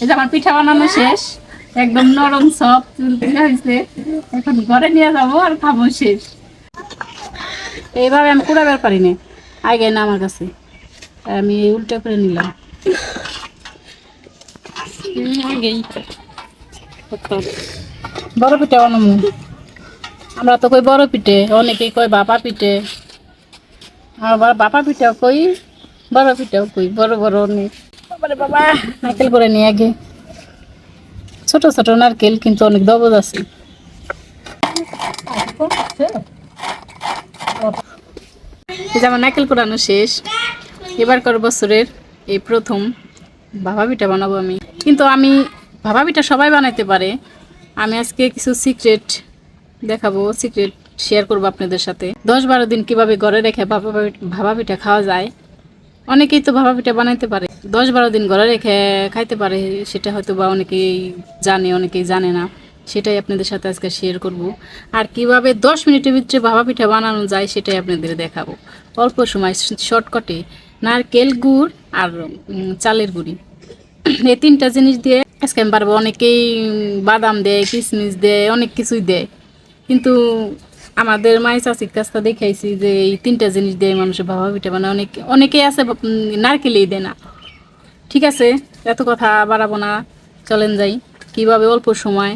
এই যে আমার পিঠা বানানো শেষ। একদম নরম সব তুলতুলে হয়েছে। এখন ঘরে নিয়ে যাব আর খাব শেষ। এইভাবে আমি কুড়াবার পারি না আগে না আমার কাছে। আমি উল্টা করে নিলাম। বড় পিঠা বানাবো। আমরা তো কই বড় পিঠে, অনেকেই কয় বাপা পিঠে। আমার বাপা পিঠাও কই, বড় পিঠাও কই, বড় বড় অনেক। বাবারে বাবা, নারকেল করে নিয়ে আগে। ছোট ছোট নারকেল, কিন্তু অনেক দবজ আছে। এই যে আমার নারকেল কোরানো শেষ। এবার কর বছরের এই প্রথম ভাবা পিঠা বানাবো আমি। কিন্তু আমি ভাবা পিঠা সবাই বানাইতে পারে। আমি আজকে কিছু সিক্রেট দেখাবো, সিক্রেট শেয়ার করব আপনাদের সাথে। দশ বারো দিন কীভাবে ঘরে রেখে ভাবা ভাবা পিঠা খাওয়া যায়, অনেকেই তো ভাবা পিঠা বানাইতে পারে। দশ বারো দিন ঘরে রেখে খাইতে পারে, সেটা হয়তো বা অনেকেই জানে অনেকেই জানে না। সেটাই আপনাদের সাথে আজকে শেয়ার করব। আর কীভাবে দশ মিনিটের ভিতরে ভাবা পিঠা বানানো যায়, সেটাই আপনাদের দেখাবো। অল্প সময় শর্টকাটে নারকেল গুড় আর চালের গুঁড়ি। এই তিনটা জিনিস দিয়ে আজকে আমি পারব, অনেকেই বাদাম দেয় কিশমিশ দেয়, অনেক কিছুই দেয়। কিন্তু আমাদের মাই চাষির কাছটা দেখাইছি যে এই তিনটা জিনিস দিয়ে মানুষের ভাবা পিঠা বানায়। অনেক, অনেকেই আছে নারকেলেই দেয় না। ঠিক আছে, এত কথা বাড়াবো না, চলেন যাই। কীভাবে অল্প সময়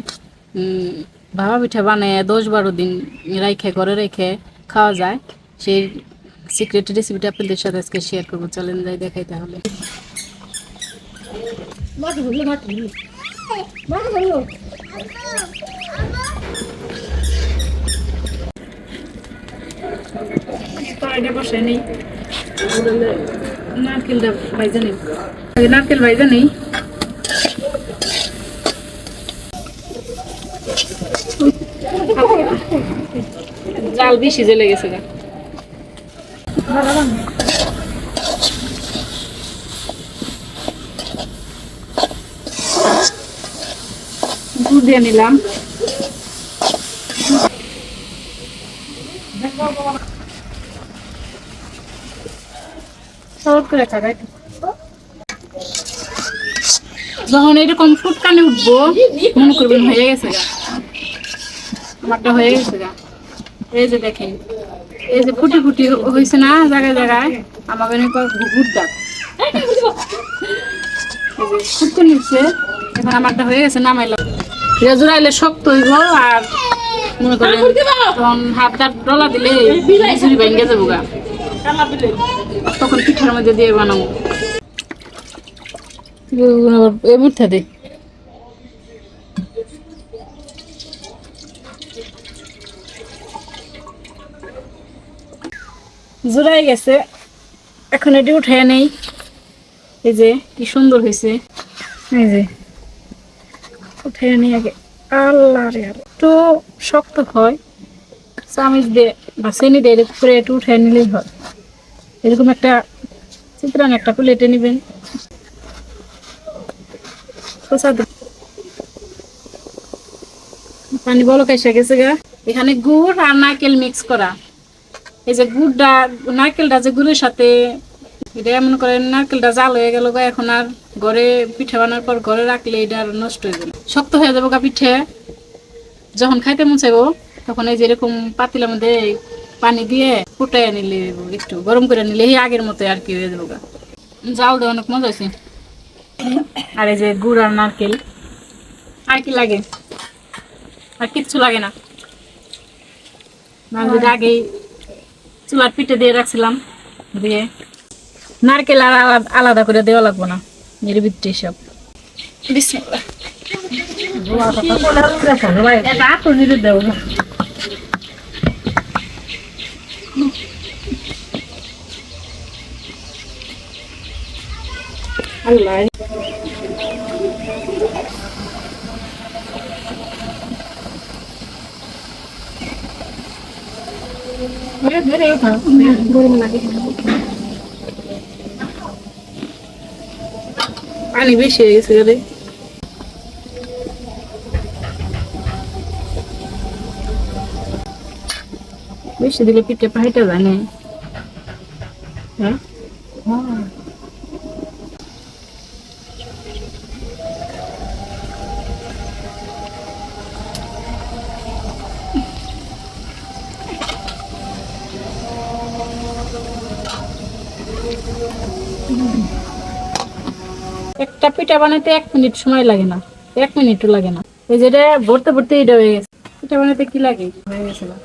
ভাবা পিঠা বানায় দশ বারো দিন রাইখে, ঘরে রেখে খাওয়া যায়, সেই সিক্রেট রেসিপিটা আপনাদের সাথে আজকে শেয়ার করব। চলেন যাই, দেখাই তাহলে। বসাই নেই। নারকেলটা ভাইজা নেই আগে নারকেল ভাইজা নেই জাল বেশি জ্বলে গেছে গা নিলাম। করে খাগাই যখন এরকম ফুটকানে উঠবো মনে করবেন হয়ে গেছে আমারটা হয়ে গেছে গা। এই যে দেখেন এই যে ফুটি ফুটি হয়েছে না জায়গায় জায়গায় আমাকে ঘুর ডাক ফুটতে নিচ্ছে এখন আমারটা হয়ে গেছে নামাইলাম। এটা জোড়াইলে শক্ত হইব আর মনে করেন তখন হাত হাত ডলা দিলে খিচুড়ি ভেঙে যাব গা। তখন পিঠার মধ্যে দিয়ে বানাবো। দে। জোড়াই গেছে। এখন এটি উঠে নেই। এই যে, কি সুন্দর হয়েছে। এই যে উঠে নেই আগে। আল্লাহ রে। একটু শক্ত হয়। চামিচ দিয়ে বা চিনি দিয়ে করে একটু উঠে নিলেই হয়। এরকম একটা চিত্রান একটা প্লেটে নেবেন। পানি বলক এসে গেছে গা। এখানে গুড় আর নারকেল মিক্স করা। এই যে গুড়টা, নারকেলটা যে গুড়ের সাথে, এটা এমন করে নারকেলটা জাল হয়ে গেল গা, এখন আর ঘরে পিঠে বানার পর ঘরে রাখলে এটা আর নষ্ট হয়ে যাবে। শক্ত হয়ে যাবে গা পিঠে। যখন খাইতে মন চাইব, তখন এই যে এরকম পাতিলার মধ্যে পানি দিয়ে ফুটাই নিলে একটু গরম করে নিলে এই আগের মতো আর কি হয়ে যাব জাল দিয়ে অনেক মজা আছে আর এই যে গুড় আর নারকেল আর কি লাগে? আর কিচ্ছু লাগে না। নারকেল আগেই চুলার পিঠে দিয়ে রাখছিলাম দিয়ে নারকেল আর আলাদা করে দেওয়া লাগবো না এর ভিতরে সব। বিসমিল্লাহ। আল্লাহ গরম লাগে পানি বেশি হয়ে গেছে রে বেশি দিলে পিঠে পাইটা যায় না একটা পিঠা বানাইতে এক মিনিট সময় লাগে না। এক মিনিটও লাগে না। এই যেটা ভরতে ভরতে এটা হয়ে গেছে। পিঠা বানাইতে কি লাগে? হয়ে গেছে না।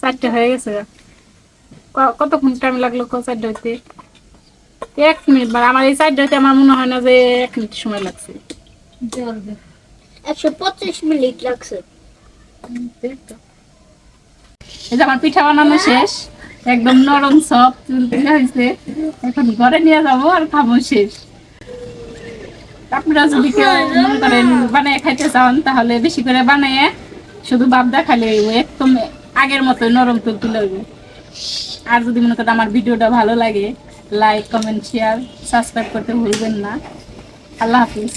চারটে হয়ে গেছে কতক্ষণ টাইম লাগল চারটে হইতে এক মিনিট মানে আমার এই চারটে হইতে আমার মনে হয় না যে এক মিনিট সময় লাগছে। একশো পঁচিশ মিনিট লাগছে। এই যে আমার পিঠা বানানো শেষ একদম নরম সব হয়েছে। এখন ঘরে নিয়ে যাব আর খাব শেষ। আপনারা যদি কেউ মনে করেন বানিয়ে খাইতে চান তাহলে বেশি করে বানিয়ে শুধু বাপ দেখালে হইবো। একদম আগের মতো নরম তুল তুলে হইবো। আর যদি মনে করেন আমার ভিডিওটা ভালো লাগে লাইক কমেন্ট শেয়ার সাবস্ক্রাইব করতে ভুলবেন না। আল্লাহ হাফিজ।